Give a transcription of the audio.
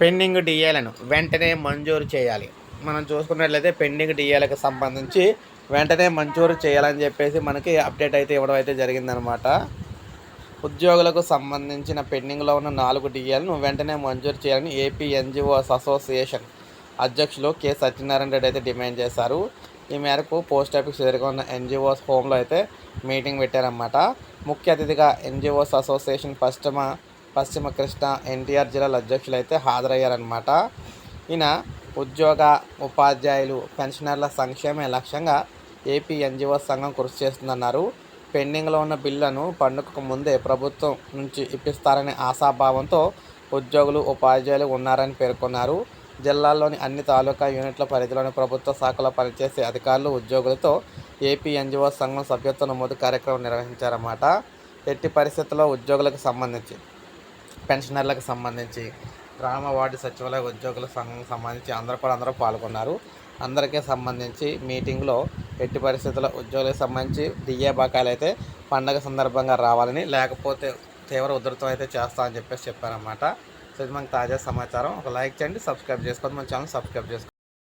Pending డిఏలను వెంటనే మంజూరు చేయాలి. మనం చూసుకున్నట్లయితే పెండింగ్ డిఏలకు సంబంధించి వెంటనే మంజూరు చేయాలని చెప్పేసి మనకి అప్డేట్ అయితే ఇవ్వడం అయితే జరిగిందనమాట. ఉద్యోగులకు సంబంధించిన పెండింగ్లో ఉన్న నాలుగు డిఏలను వెంటనే మంజూరు చేయాలని ఏపీ ఎన్జిఓస్ అసోసియేషన్ అధ్యక్షులు కె సత్యనారాయణ రెడ్డి అయితే డిమాండ్ చేశారు. ఈ మేరకు పోస్ట్ ఆఫీస్ ఎదురుగా ఉన్న ఎన్జిఓస్ హోమ్లో అయితే మీటింగ్ పెట్టారన్నమాట ముఖ్య అతిథిగా ఎన్జిఓస్ అసోసియేషన్ పశ్చిమ పశ్చిమ కృష్ణ ఎన్టీఆర్ జిల్లాల అధ్యక్షులు అయితే హాజరయ్యారనమాట ఈయన ఉద్యోగ ఉపాధ్యాయులు పెన్షనర్ల సంక్షేమే లక్ష్యంగా ఏపీ ఎన్జిఓ సంఘం కృషి చేస్తుందన్నారు. పెండింగ్లో ఉన్న బిల్లులను పండుగకు ముందే ప్రభుత్వం నుంచి ఇప్పిస్తారనే ఆశాభావంతో ఉద్యోగులు ఉపాధ్యాయులు ఉన్నారని పేర్కొన్నారు. జిల్లాల్లోని అన్ని తాలూకా యూనిట్ల పరిధిలోని ప్రభుత్వ శాఖలో పనిచేసే అధికారులు ఉద్యోగులతో ఏపీ ఎన్జిఓ సంఘం సభ్యత్వ నమోదు కార్యక్రమం నిర్వహించారన్నమాట. ఎట్టి పరిస్థితుల్లో ఉద్యోగులకు సంబంధించి పెన్షనర్లకు సంబంధించి గ్రామ వార్డు సచివాలయ ఉద్యోగుల సంఘం సంబంధించి అందరూ కూడా అందరూ పాల్గొన్నారు. అందరికీ సంబంధించి మీటింగ్లో ఎట్టి పరిస్థితుల ఉద్యోగులకు సంబంధించి డిఏ బకాయిలు అయితే పండగ సందర్భంగా రావాలని లేకపోతే తీవ్ర ఉధృతం అయితే చేస్తామని చెప్పేసి చెప్పారన్నమాట. సో ఇది మనకు తాజా సమాచారం. ఒక లైక్ చేయండి సబ్స్క్రైబ్ చేసుకోండి. మన ఛానల్ సబ్స్క్రైబ్ చేసుకోండి.